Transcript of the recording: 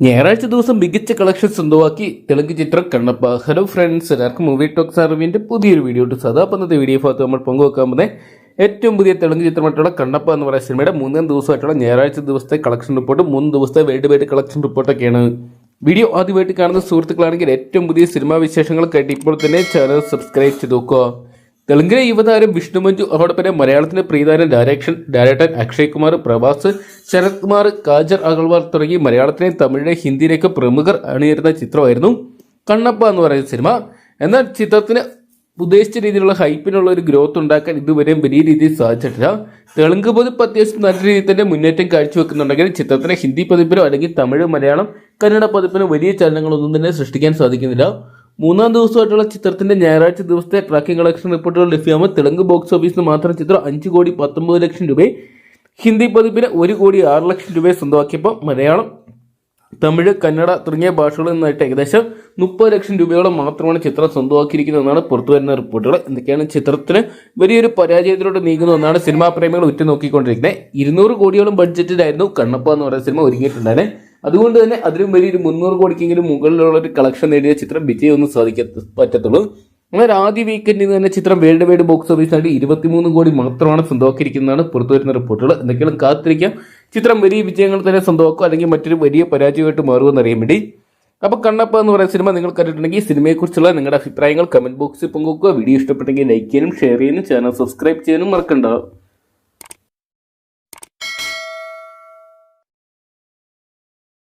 ഞായറാഴ്ച ദിവസം മികച്ച കളക്ഷൻ സ്വന്തമാക്കി തെലുങ്ക് ചിത്രം കണ്ണപ്പ. ഹലോ ഫ്രണ്ട്സ് എല്ലാവർക്കും മൂവി ടോക്സ് അറിവിന്റെ പുതിയൊരു വീഡിയോ ഉണ്ട് സദാ പന്നത്തെ വീഡിയോ ഭാഗത്ത് നമ്മൾ പങ്കുവെക്കാൻ പോകുന്നത് ഏറ്റവും പുതിയ തെലുങ്ക് ചിത്രമായിട്ടുള്ള കണ്ണപ്പ എന്ന് പറയുന്ന സിനിമയുടെ മൂന്നാം ദിവസമായിട്ടുള്ള ഞായറാഴ്ച ദിവസത്തെ കളക്ഷൻ റിപ്പോർട്ട് മൂന്ന് ദിവസത്തെ വേൾഡ് വൈഡ് കളക്ഷൻ റിപ്പോർട്ടൊക്കെയാണ് വീഡിയോ ആദ്യമായിട്ട് കാണുന്ന സുഹൃത്തുക്കളാണെങ്കിൽ ഏറ്റവും പുതിയ സിനിമാ വിശേഷങ്ങൾക്കായിട്ട് ഇപ്പോൾ തന്നെ ചാനൽ സബ്സ്ക്രൈബ് ചെയ്ത് നോക്കുക. തെലുങ്കിലെ യുവതാരം വിഷ്ണു മഞ്ജു അതോടൊപ്പം മലയാളത്തിലെ പ്രിയതാരം ഡയറക്ഷൻ ഡയറക്ടർ അക്ഷയ് കുമാർ പ്രഭാസ് ശരത് കുമാർ കാജർ അഗർവാൾ തുടങ്ങി മലയാളത്തിലെയും തമിഴിലെ ഹിന്ദിയിലേക്ക് പ്രമുഖർ അണിയിരുന്ന ചിത്രമായിരുന്നു കണ്ണപ്പ എന്ന് പറയുന്ന സിനിമ. എന്നാൽ ചിത്രത്തിന് ഉദ്ദേശിച്ച രീതിയിലുള്ള ഹൈപ്പിനുള്ള ഒരു ഗ്രോത്ത് ഉണ്ടാക്കാൻ ഇതുവരെയും വലിയ രീതിയിൽ സാധിച്ചിട്ടില്ല. തെലുങ്ക് പതിപ്പ് അത്യാവശ്യം നല്ല രീതിയിൽ തന്നെ മുന്നേറ്റം കാഴ്ചവെക്കുന്നുണ്ടെങ്കിൽ ചിത്രത്തിന് ഹിന്ദി പതിപ്പിനോ അല്ലെങ്കിൽ തമിഴ് മലയാളം കന്നഡ പതിപ്പിനോ വലിയ ചലനങ്ങളൊന്നും തന്നെ സൃഷ്ടിക്കാൻ സാധിക്കുന്നില്ല. മൂന്നാം ദിവസമായിട്ടുള്ള ചിത്രത്തിന്റെ ഞായറാഴ്ച ദിവസത്തെ ട്രാക്കിംഗ് കളക്ഷൻ റിപ്പോർട്ടുകൾ ലഭ്യമാകുമ്പോൾ തെലുങ്ക് ബോക്സ് ഓഫീസിന് മാത്രം ചിത്രം അഞ്ച് കോടി പത്തൊമ്പത് ലക്ഷം രൂപയും ഹിന്ദി പതിപ്പിന് ഒരു കോടി ആറ് ലക്ഷം രൂപയെ സ്വന്തമാക്കിയപ്പോൾ മലയാളം തമിഴ് കന്നഡ തുടങ്ങിയ ഭാഷകളിൽ നിന്നായിട്ട് ഏകദേശം മുപ്പത് ലക്ഷം രൂപയോളം മാത്രമാണ് ചിത്രം സ്വന്തമാക്കിയിരിക്കുന്നതെന്നാണ് പുറത്തു വരുന്ന റിപ്പോർട്ടുകൾ. എന്തൊക്കെയാണ് ചിത്രത്തിന് വലിയൊരു പരാജയത്തിലോട്ട് നീങ്ങുന്നതെന്നാണ് സിനിമാ പ്രേമികൾ ഉറ്റുനോക്കിക്കൊണ്ടിരിക്കുന്നത്. ഇരുന്നൂറ് കോടിയോളം ബഡ്ജറ്റിലായിരുന്നു കണ്ണപ്പ എന്ന് പറയുന്ന സിനിമ ഒരുങ്ങിയിട്ടുണ്ടായിരുന്നത് അതുകൊണ്ട് തന്നെ അതിലും വലിയൊരു മുന്നൂറ് കോടിക്കെങ്കിലും മുകളിലുള്ള ഒരു കളക്ഷൻ നേടിയ ചിത്രം വിജയമൊന്നും സാധിക്ക പറ്റത്തുള്ളൂ. എന്നാൽ ആദ്യ വീക്കെൻഡിൽ തന്നെ ചിത്രം വേൾഡ് വൈഡ് ബോക്സ് ഓഫീസിനായിട്ട് ഇരുപത്തിമൂന്ന് കോടി മാത്രമാണ് സ്വന്തമാക്കിയിരിക്കുന്നതാണ് പുറത്തുവരുന്ന റിപ്പോർട്ടുകൾ. എന്തെങ്കിലും കാത്തിരിക്കാം. ചിത്രം വലിയ വിജയങ്ങൾ തന്നെ സ്വന്തമാക്കും അല്ലെങ്കിൽ മറ്റൊരു വലിയ പരാജയമായിട്ട് മാറുമെന്ന് അറിയാൻ വേണ്ടി. അപ്പോൾ കണ്ണപ്പ എന്ന് പറയുന്ന സിനിമ നിങ്ങൾ കണ്ടിട്ടുണ്ടെങ്കിൽ സിനിമയെക്കുറിച്ചുള്ള നിങ്ങളുടെ അഭിപ്രായങ്ങൾ കമന്റ് ബോക്സിൽ പങ്കുവെക്കുക. വീഡിയോ ഇഷ്ടപ്പെട്ടെങ്കിൽ ലൈക്ക് ചെയ്യാനും ഷെയർ ചെയ്യാനും ചാനൽ സബ്സ്ക്രൈബ് ചെയ്യാനും മറക്കണ്ട.